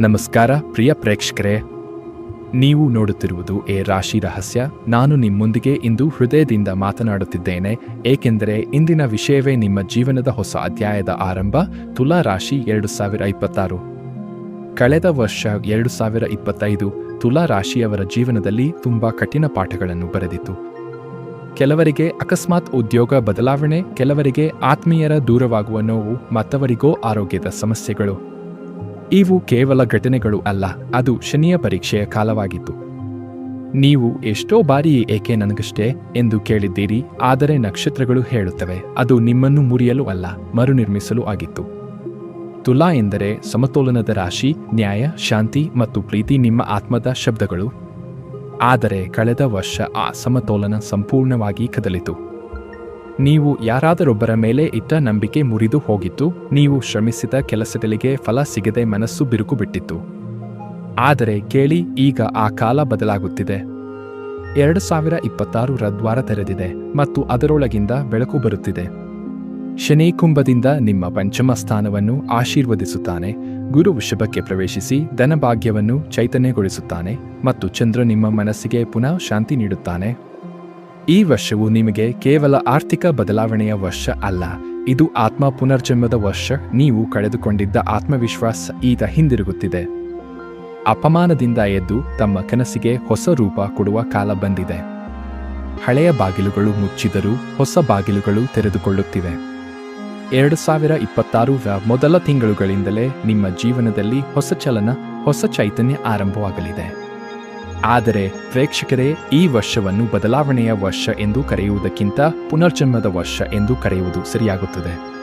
ನಮಸ್ಕಾರ, ಪ್ರಿಯ ಪ್ರೇಕ್ಷಕರೇ. ನೀವು ನೋಡುತ್ತಿರುವುದು ಎ ರಾಶಿ ರಹಸ್ಯ. ನಾನು ನಿಮ್ಮೊಂದಿಗೆ ಇಂದು ಹೃದಯದಿಂದ ಮಾತನಾಡುತ್ತಿದ್ದೇನೆ. ಏಕೆಂದರೆ ಇಂದಿನ ವಿಷಯವೇ ನಿಮ್ಮ ಜೀವನದ ಹೊಸ ಅಧ್ಯಾಯದ ಆರಂಭ, ತುಲಾ ರಾಶಿ ಎರಡು ಸಾವಿರ ಇಪ್ಪತ್ತಾರು. ಕಳೆದ ವರ್ಷ ಎರಡು ಸಾವಿರ ಇಪ್ಪತ್ತೈದು, ತುಲಾ ರಾಶಿಯವರ ಜೀವನದಲ್ಲಿ ತುಂಬಾ ಕಠಿಣ ಪಾಠಗಳನ್ನು ಬರೆದಿತ್ತು. ಕೆಲವರಿಗೆ ಅಕಸ್ಮಾತ್ ಉದ್ಯೋಗ ಬದಲಾವಣೆ, ಕೆಲವರಿಗೆ ಆತ್ಮೀಯರ ದೂರವಾಗುವ ನೋವು, ಮತ್ತವರಿಗೋ ಆರೋಗ್ಯದ ಸಮಸ್ಯೆಗಳು. ಇವು ಕೇವಲ ಘಟನೆಗಳು ಅಲ್ಲ, ಅದು ಶನಿಯ ಪರೀಕ್ಷೆಯ ಕಾಲವಾಗಿತ್ತು. ನೀವು ಎಷ್ಟೋ ಬಾರಿ ಏಕೆ ನನಗಷ್ಟೇ ಎಂದು ಕೇಳಿದ್ದೀರಿ, ಆದರೆ ನಕ್ಷತ್ರಗಳು ಹೇಳುತ್ತವೆ, ಅದು ನಿಮ್ಮನ್ನು ಮುರಿಯಲು ಅಲ್ಲ, ಮರುನಿರ್ಮಿಸಲು ಆಗಿತ್ತು. ತುಲಾ ಎಂದರೆ ಸಮತೋಲನದ ರಾಶಿ, ನ್ಯಾಯ, ಶಾಂತಿ ಮತ್ತು ಪ್ರೀತಿ ನಿಮ್ಮ ಆತ್ಮದ ಶಬ್ದಗಳು. ಆದರೆ ಕಳೆದ ವರ್ಷ ಆ ಸಮತೋಲನ ಸಂಪೂರ್ಣವಾಗಿ ಕದಲಿತು. ನೀವು ಯಾರಾದರೊಬ್ಬರ ಮೇಲೆ ಇಟ್ಟ ನಂಬಿಕೆ ಮುರಿದು ಹೋಗಿತ್ತು, ನೀವು ಶ್ರಮಿಸಿದ ಕೆಲಸಗಳಿಗೆ ಫಲ ಸಿಗದೆ ಮನಸ್ಸು ಬಿರುಕು ಬಿಟ್ಟಿತ್ತು ಆದರೆ ಕೇಳಿ, ಈಗ ಆ ಕಾಲ ಬದಲಾಗುತ್ತಿದೆ. ಎರಡು ಸಾವಿರ ಇಪ್ಪತ್ತಾರು ರದ್ವಾರ ತೆರೆದಿದೆ ಮತ್ತು ಅದರೊಳಗಿಂದ ಬೆಳಕು ಬರುತ್ತಿದೆ. ಶನಿ ಕುಂಭದಿಂದ ನಿಮ್ಮ ಪಂಚಮ ಸ್ಥಾನವನ್ನು ಆಶೀರ್ವದಿಸುತ್ತಾನೆ, ಗುರು ವೃಷಭಕ್ಕೆ ಪ್ರವೇಶಿಸಿ ಧನಭಾಗ್ಯವನ್ನು ಚೈತನ್ಯಗೊಳಿಸುತ್ತಾನೆ ಮತ್ತು ಚಂದ್ರ ನಿಮ್ಮ ಮನಸ್ಸಿಗೆ ಪುನಃ ಶಾಂತಿ ನೀಡುತ್ತಾನೆ. ಈ ವರ್ಷವು ನಿಮಗೆ ಕೇವಲ ಆರ್ಥಿಕ ಬದಲಾವಣೆಯ ವರ್ಷ ಅಲ್ಲ, ಇದು ಆತ್ಮ ಪುನರ್ಜನ್ಮದ ವರ್ಷ, ನೀವು ಕಳೆದುಕೊಂಡಿದ್ದ ಆತ್ಮವಿಶ್ವಾಸ ಈಗ ಹಿಂದಿರುಗುತ್ತಿದೆ. ಅಪಮಾನದಿಂದ ಎದ್ದು ತಮ್ಮ ಕನಸಿಗೆ ಹೊಸ ರೂಪ ಕೊಡುವ ಕಾಲ ಬಂದಿದೆ. ಹಳೆಯ ಬಾಗಿಲುಗಳು ಮುಚ್ಚಿದರೂ ಹೊಸ ಬಾಗಿಲುಗಳು ತೆರೆದುಕೊಳ್ಳುತ್ತಿವೆ. ಎರಡು ಸಾವಿರ ಇಪ್ಪತ್ತಾರು ಮೊದಲ ತಿಂಗಳುಗಳಿಂದಲೇ ನಿಮ್ಮ ಜೀವನದಲ್ಲಿ ಹೊಸ ಚಲನ, ಹೊಸ ಚೈತನ್ಯ ಆರಂಭವಾಗಲಿದೆ. ಆದರೆ ಪ್ರೇಕ್ಷಕರೇ ಈ ವರ್ಷವನ್ನು ಬದಲಾವಣೆಯ ವರ್ಷ ಎಂದು ಕರೆಯುವುದಕ್ಕಿಂತ ಪುನರ್ಜನ್ಮದ ವರ್ಷ ಎಂದು ಕರೆಯುವುದು ಸರಿಯಾಗುತ್ತದೆ.